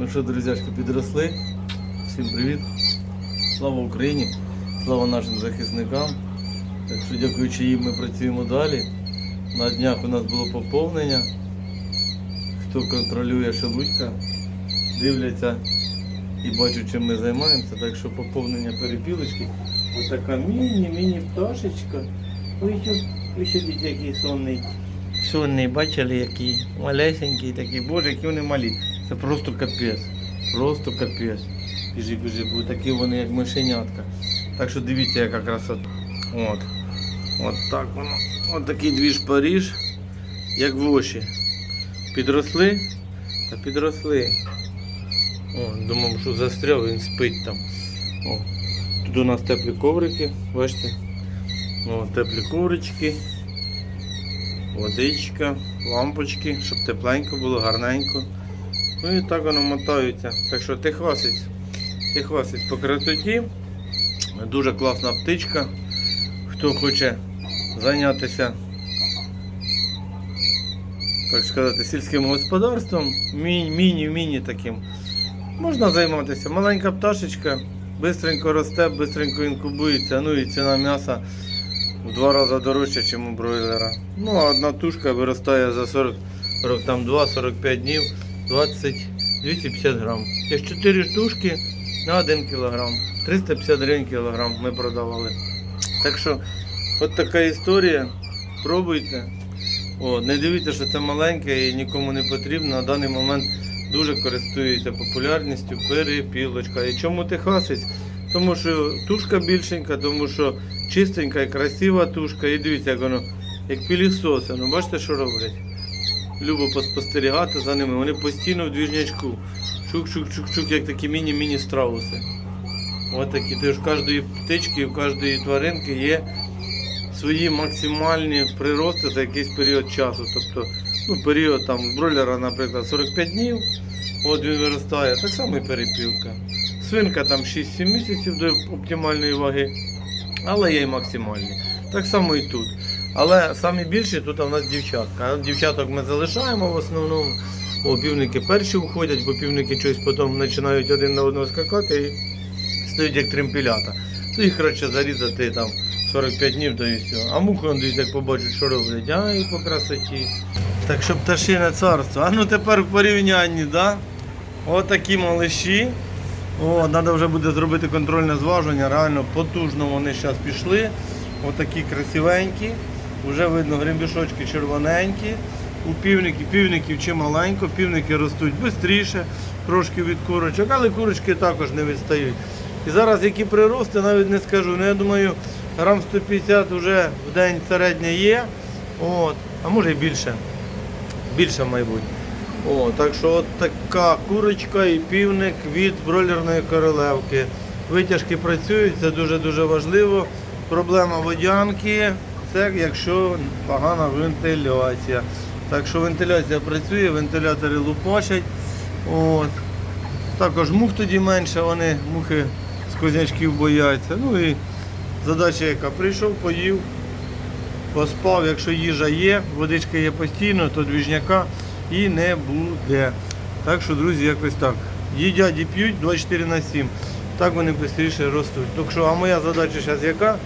Ну що, друзяшки, підросли. Всім привіт. Слава Україні, слава нашим захисникам. Так що дякуючи їм ми працюємо далі. На днях у нас було поповнення. Хто контролює шелудька, дивляться і бачать, чим ми займаємося. Так що поповнення перепілочки. Ось така міні-міні пташечка. Ой, ой, що який сонний. Сонний, бачили, який малесенький такий. Боже, які вони малі. Це просто капець. Просто капець. Біжи, біжи, бо такі вони як мишенятка. Так що дивіться, яка красота. От. От так воно. От такий двіж Паріж, як в очі. Підросли? Та підросли. О, думав, що застряв, він спить там. О. Тут у нас теплі коврики, бачите? О, теплі коврички, водичка, лампочки, щоб тепленько було, гарненько. Ну і так воно мотаються. Так що тихвасить, тихвасить по красоті. Дуже класна птичка. Хто хоче зайнятися, так сказати, сільським господарством, міні- міні-міні таким, можна займатися. Маленька пташечка, бистренько росте, бистренько інкубується, ну і ціна м'яса в два рази дорожча, ніж у бройлера. Ну, а одна тушка виростає за 40, 40 там 2-45 днів 20 250 грам. Є 4 штучки на 1 кілограм. 350 гривень кілограм ми продавали. Так що, от така історія. Пробуйте. О, не дивіться, що це маленьке і нікому не потрібно. На даний момент дуже користується популярністю перепілочка. І чому Техасець? Тому що тушка більшенька, тому що чистенька і красива тушка. І дивіться, як воно, як пілісоси. Ну бачите, що роблять? Любо поспостерігати за ними. Вони постійно в двіжнячку. Чук-чук-чук-чук, як такі міні-міні страуси. Ось такі. Тож в кожної птички, в кожної тваринки є свої максимальні прирости за якийсь період часу. Тобто, ну, період там бройлера, наприклад, 45 днів, от він виростає, так само і перепілка. Свинка там 6-7 місяців до оптимальної ваги, але є і максимальні. Так само і тут. Але самі більші тут у нас дівчатка. Дівчаток ми залишаємо в основному. О, півники перші уходять, бо півники щось потім починають один на одного скакати і стають як тремпілята. То їх краще зарізати там 45 днів то і все. А муху он дивіться, як побачать, що роблять. Ай, по красоті. Так що пташине царство. А ну тепер в порівнянні, да? Отакі малиші. О, треба вже буде зробити контрольне зваження. Реально потужно вони зараз пішли. Отакі красивенькі. Вже видно гримбішочки червоненькі. У півників, півників чималенько, півники ростуть швидше, трошки від курочок, але курочки також не відстають. І зараз які прирости, навіть не скажу. Ну, я думаю, грам 150 вже в день середня є. От, а може і більше. Більше, мабуть. О, так що от така курочка і півник від бройлерної королевки. Витяжки працюють, це дуже-дуже важливо. Проблема водянки це якщо погана вентиляція. Так що вентиляція працює, вентилятори лупашать. От. Також мух тоді менше, вони мухи сквознячків бояться. Ну і задача яка прийшов, поїв, поспав, якщо їжа є, водичка є постійно, то двіжняка і не буде. Так що, друзі, якось так. Їдять і п'ють 24 на 7. Так вони швидше ростуть. Так що, а моя задача зараз яка?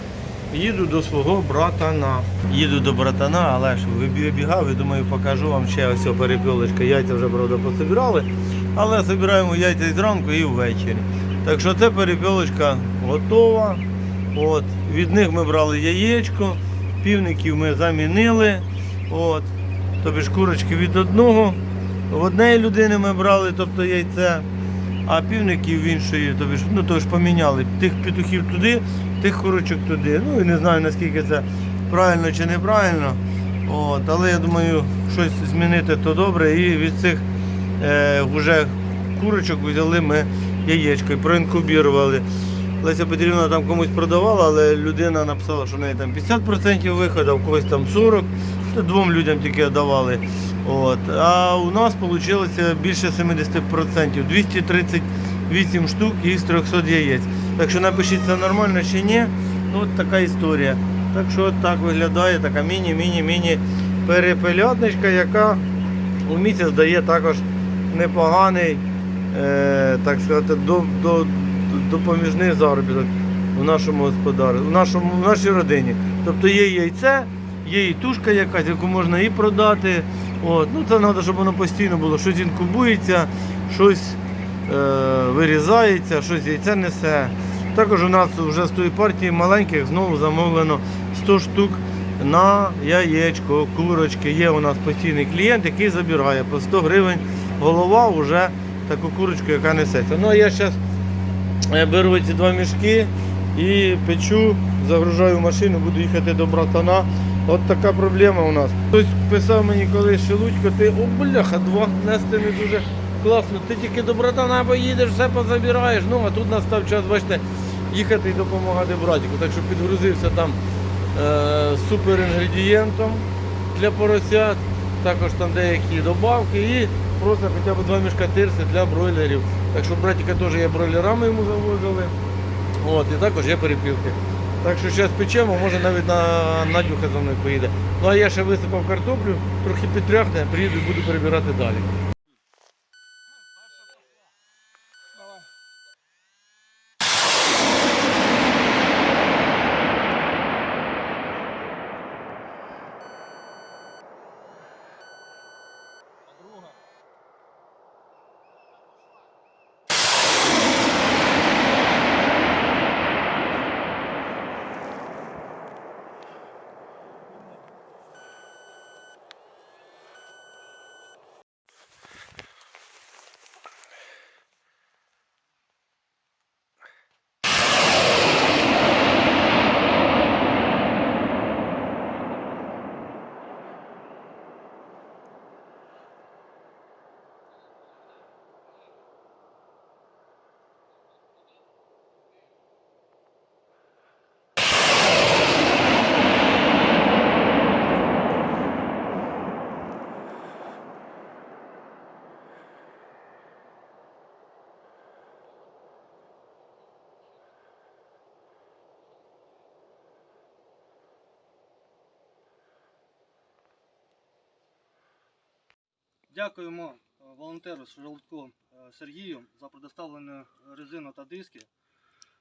Їду до свого братана. Їду до братана, але ж вибігав і думаю, покажу вам ще ось перепілочка. Яйця вже, правда, пособирали. Але збираємо яйця зранку і ввечері. Так що це перепілочка готова. От. Від них ми брали яєчко, півників ми замінили. От. Тобі ж курочки від одного. В однієї людини ми брали, тобто яйце, а півників іншої, тобі ж, ну то ж поміняли. Тих петухів туди, тих курочок туди. Ну і не знаю наскільки це правильно чи неправильно. От, але я думаю, щось змінити то добре. І від цих е, вже курочок взяли ми яєчко і проінкубірували. Леся Петрівна там комусь продавала, але людина написала, що в неї там 50% виходу, в когось там 40%, то двом людям тільки давали. От. А у нас вийшло більше 70%, 238 штук із 300 яєць. Так що напишіть, це нормально чи ні. Ну, от така історія. Так що так виглядає така міні-міні-міні перепелятничка, яка у місяць дає також непоганий е, так сказати, до, до, допоміжний заробіток в нашому господарстві, в, нашому, в нашій родині. Тобто є яйце, є і тушка якась, яку можна і продати. От. Ну, це треба, щоб воно постійно було. Щось інкубується, щось е, вирізається, щось яйце несе. Також у нас вже з тої партії маленьких знову замовлено 100 штук на яєчко, курочки. Є у нас постійний клієнт, який забирає по 100 гривень голова вже таку курочку, яка несеться. Ну а я зараз беру ці два мішки і печу, загружаю в машину, буду їхати до братана. От така проблема у нас. Хтось писав мені колись Шелудько, ти о бляха, два нести не дуже класно. Ти тільки до братана поїдеш, все позабираєш. Ну а тут настав час, бачите, їхати і допомагати братику. Так що підгрузився там е, супер інгредієнтом для поросят, також там деякі добавки і просто хоча б два мішка тирси для бройлерів. Так що братика теж є бройлерами йому завозили. От, і також є перепілки. Так що зараз печемо, може навіть на Надюха за мною поїде. Ну а я ще висипав картоплю, трохи підтряхне, приїду і буду перебирати далі. Дякуємо е, волонтеру Шелудько е, Сергію за предоставлену резину та диски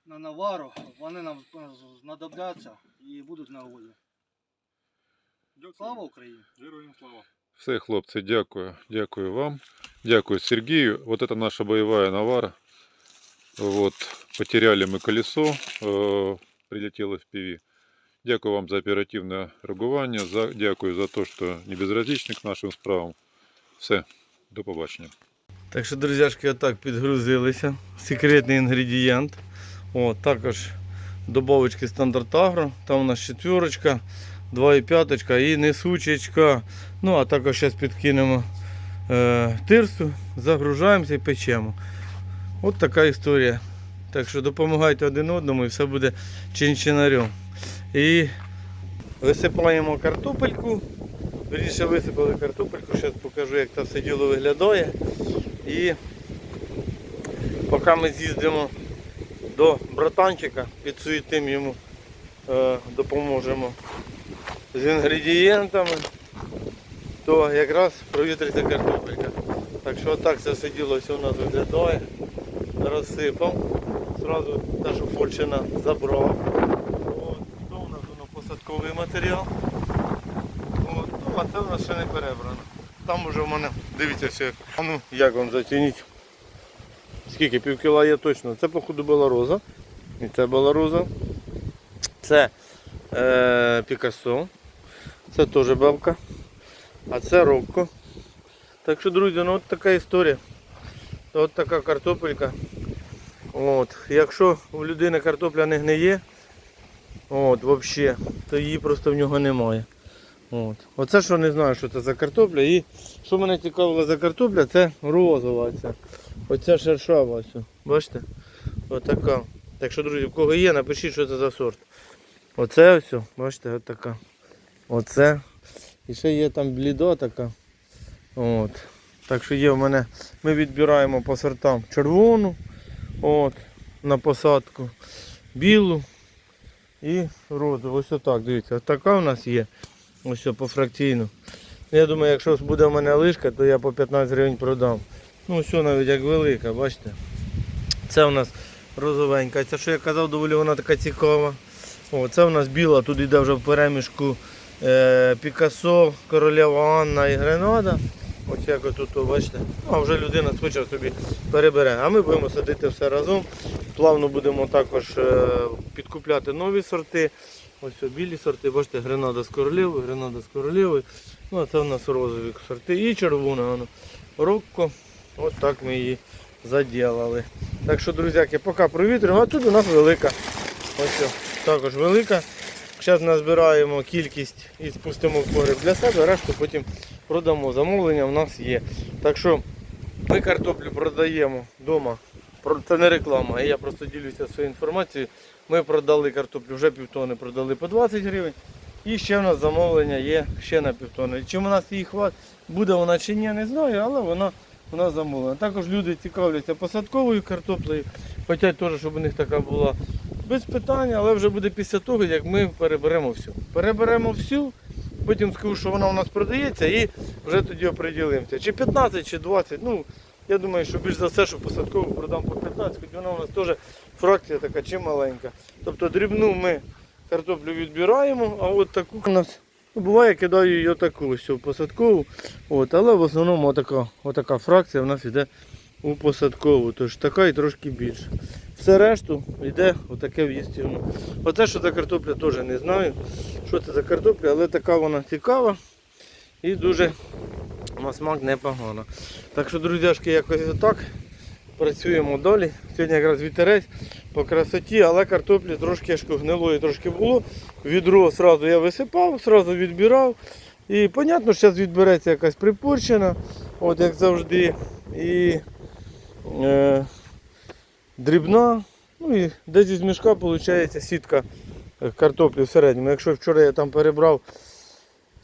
на навару. Вони нам е, знадобляться і будуть на нагоді. Слава Україні! Героям слава. Все, хлопці, дякую. Дякую вам. Дякую Сергею. Вот это наша боевая навара. Вот, потеряли мы колесо, э, прилетело в пиви. Дякую вам за оперативне реагування. За, дякую за те, що не безразличні к нашим справам. Все, до побачення. Так що, друзяшки, отак підгрузилися. Секретний інгредієнт. О, також добавочки стандарт агро. Там у нас четверочка, 2,5 і несучечка. Ну, а також зараз підкинемо е, тирсу, загружаємося і печемо. От така історія. Так що допомагайте один одному і все буде чинчинарем. І висипаємо картопельку. Вірніше висипали картопельку, зараз покажу, як це все діло виглядає. І поки ми з'їздимо до братанчика, підсуетим йому, е, допоможемо з інгредієнтами, то якраз провітриться картопелька. Так що отак це все діло все у нас виглядає. Розсипав. Зразу та, що фольчина забрав. От, то у нас воно посадковий матеріал. А це у нас ще не перебрано. Там уже в мене, дивіться все, ну, як вам зацініть? Скільки? Пів кіла є точно. Це походу белороза. І це белороза. Це е, Пікассо. Це теж белка. А це Рокко. Так що, друзі, ну от така історія. От така картопелька. От. Якщо у людини картопля не гниє, от, взагалі, то її просто в нього немає. От. Оце що не знаю, що це за картопля. І що мене цікавило за картопля, це розова. Ця. Оця шершава. Ось. Бачите? Отака. Так що, друзі, в кого є, напишіть, що це за сорт. Оце ось, бачите, отака. Оце. І ще є там блідо така. От. Так що є в мене, ми відбираємо по сортам червону от, на посадку, білу і розову. Ось отак, дивіться, така у нас є. Ось по фракційну. Я думаю, якщо буде в мене лишка, то я по 15 гривень продам. Ну, все навіть як велика, бачите. Це у нас розовенька. Це, що я казав, доволі вона така цікава. О, це у нас біла, тут йде вже в перемішку е, Пікасо, Королева Анна і Гренада. Ось як тут, бачите. Ну, а вже людина схоче собі перебере. А ми будемо садити все разом. Плавно будемо також е, підкупляти нові сорти. Ось білі сорти, бачите, гренада з королевою, гренада з королевою. Ну, а це у нас розові сорти. І червона воно. Рокко. От так ми її заділили. Так що, друзяки, поки провітрюємо, а тут у нас велика. Ось також велика. Зараз назбираємо кількість і спустимо в погреб для себе, решту потім продамо. Замовлення в нас є. Так що ми картоплю продаємо вдома. Це не реклама, я просто ділюся своєю інформацією. Ми продали картоплю вже півтони, продали по 20 гривень. І ще в нас замовлення є ще на півтони. Чим у нас її хватить, буде вона чи ні, не знаю, але вона у нас замовлена. Також люди цікавляться посадковою картоплею, хочуть теж, щоб у них така була без питань, але вже буде після того, як ми переберемо всю. Переберемо всю, потім скажу, що вона у нас продається і вже тоді оприділимося. Чи 15, чи 20. Ну, я думаю, що більш за все, що посадкову продам по 15, хоч вона у нас теж фракція така чи маленька. Тобто дрібну ми картоплю відбираємо, а от таку у нас ну, буває, кидаю її отаку ось в посадкову. От, але в основному отака, отака фракція в нас йде у посадкову, тож така і трошки більше. Все решту йде отаке в'їстівно. Оце що за картопля теж не знаю. Що це за картопля, але така вона цікава і дуже на смак непогано. Так що, друзяшки, якось отак. Працюємо далі. Сьогодні якраз вітерець по красоті, але картоплі трошки гнилої трошки було. Відро одразу я висипав, одразу відбирав. І понятно, що зараз відбереться якась припорчена, от як завжди. І е, дрібна. Ну і десь із мішка виходить сітка картоплі в середньому. Якщо вчора я там перебрав,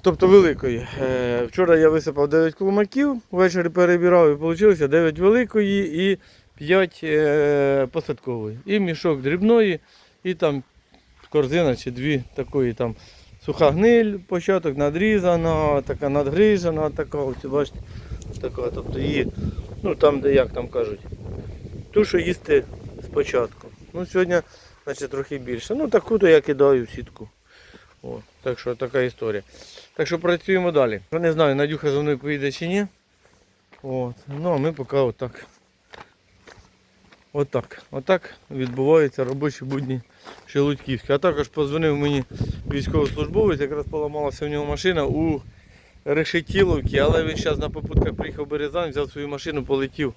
тобто великої. Е, вчора я висипав 9 клумаків, ввечері перебирав і вийшло 9 великої і 5 е, посадкової. І мішок дрібної, і там корзина чи дві такої там суха гниль, початок надрізана, така надгрижена, така, ось бачите, така, тобто її, ну там де як там кажуть, ту, що їсти спочатку. Ну сьогодні, значить, трохи більше. Ну таку то я кидаю в сітку. О, так що така історія. Так що працюємо далі. Не знаю, Надюха за мною поїде чи ні. От. Ну а ми поки отак. Отак. Отак відбуваються робочі будні Шелудьківські. А також позвонив мені військовослужбовець, якраз поламалася в нього машина у Решетіловці, але він зараз на попутках приїхав в Березань, взяв свою машину, полетів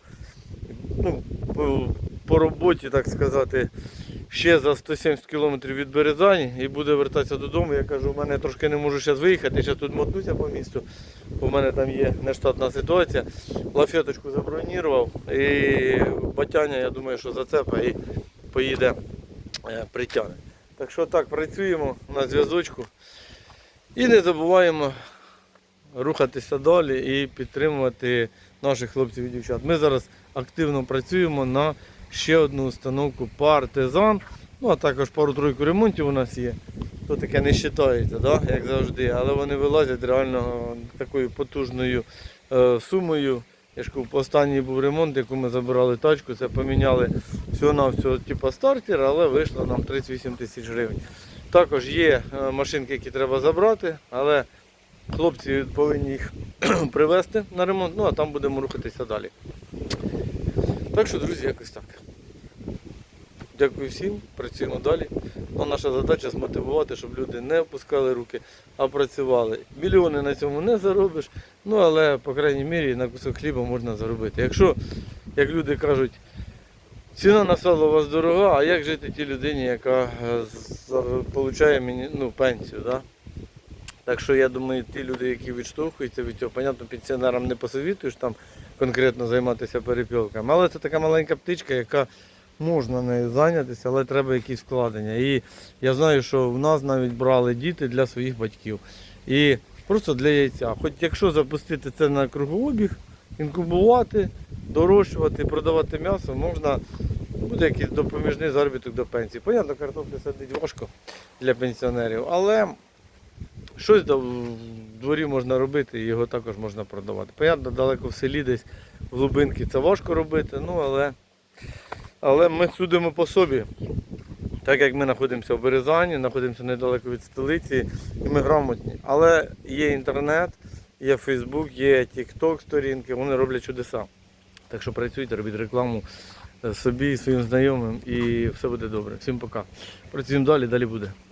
ну, по, по роботі, так сказати, ще за 170 кілометрів від Березані і буде вертатися додому. Я кажу, у мене трошки не можу зараз виїхати, зараз тут мотнуся по місту. У мене там є нештатна ситуація. Лафеточку забронірував і батяня, я думаю, що зацепа і поїде е, притягне. Так що так, працюємо на зв'язочку. І не забуваємо рухатися далі і підтримувати наших хлопців і дівчат. Ми зараз активно працюємо на ще одну установку партизан. Ну а також пару-тройку ремонтів у нас є. То таке не вважається, да? як завжди. Але вони вилазять реально такою потужною е, сумою. Я ж останній був ремонт, яку ми забирали тачку, це поміняли всього на всього типу стартер, але вийшло нам 38 тисяч гривень. Також є е, машинки, які треба забрати, але хлопці повинні їх привезти на ремонт, ну а там будемо рухатися далі. Так що, друзі, якось так. Дякую всім, працюємо далі. Ну, наша задача змотивувати, щоб люди не опускали руки, а працювали. Мільйони на цьому не заробиш, ну але, по крайній мірі, на кусок хліба можна заробити. Якщо, як люди кажуть, ціна на сало у вас дорога, а як жити тій людині, яка е, отримує міні- ну, пенсію? Да? Так що я думаю, ті люди, які відштовхуються від цього, понятно, пенсіонерам не посовітуєш там конкретно займатися перепілками. Але це така маленька птичка, яка можна нею зайнятися, але треба якісь вкладення. І я знаю, що в нас навіть брали діти для своїх батьків. І просто для яйця. Хоч якщо запустити це на кругообіг, інкубувати, дорощувати, продавати м'ясо, можна буде якийсь допоміжний заробіток до пенсії. Понятно, картоплю садить важко для пенсіонерів, але щось в дворі можна робити, і його також можна продавати. Понятно, далеко в селі десь в глибинки це важко робити, ну але, але ми судимо по собі. Так як ми знаходимося в Березані, знаходимося недалеко від столиці, і ми грамотні. Але є інтернет, є Фейсбук, є Тікток сторінки, вони роблять чудеса. Так що працюйте, робіть рекламу собі, своїм знайомим і все буде добре. Всім пока. Працюємо далі, далі буде.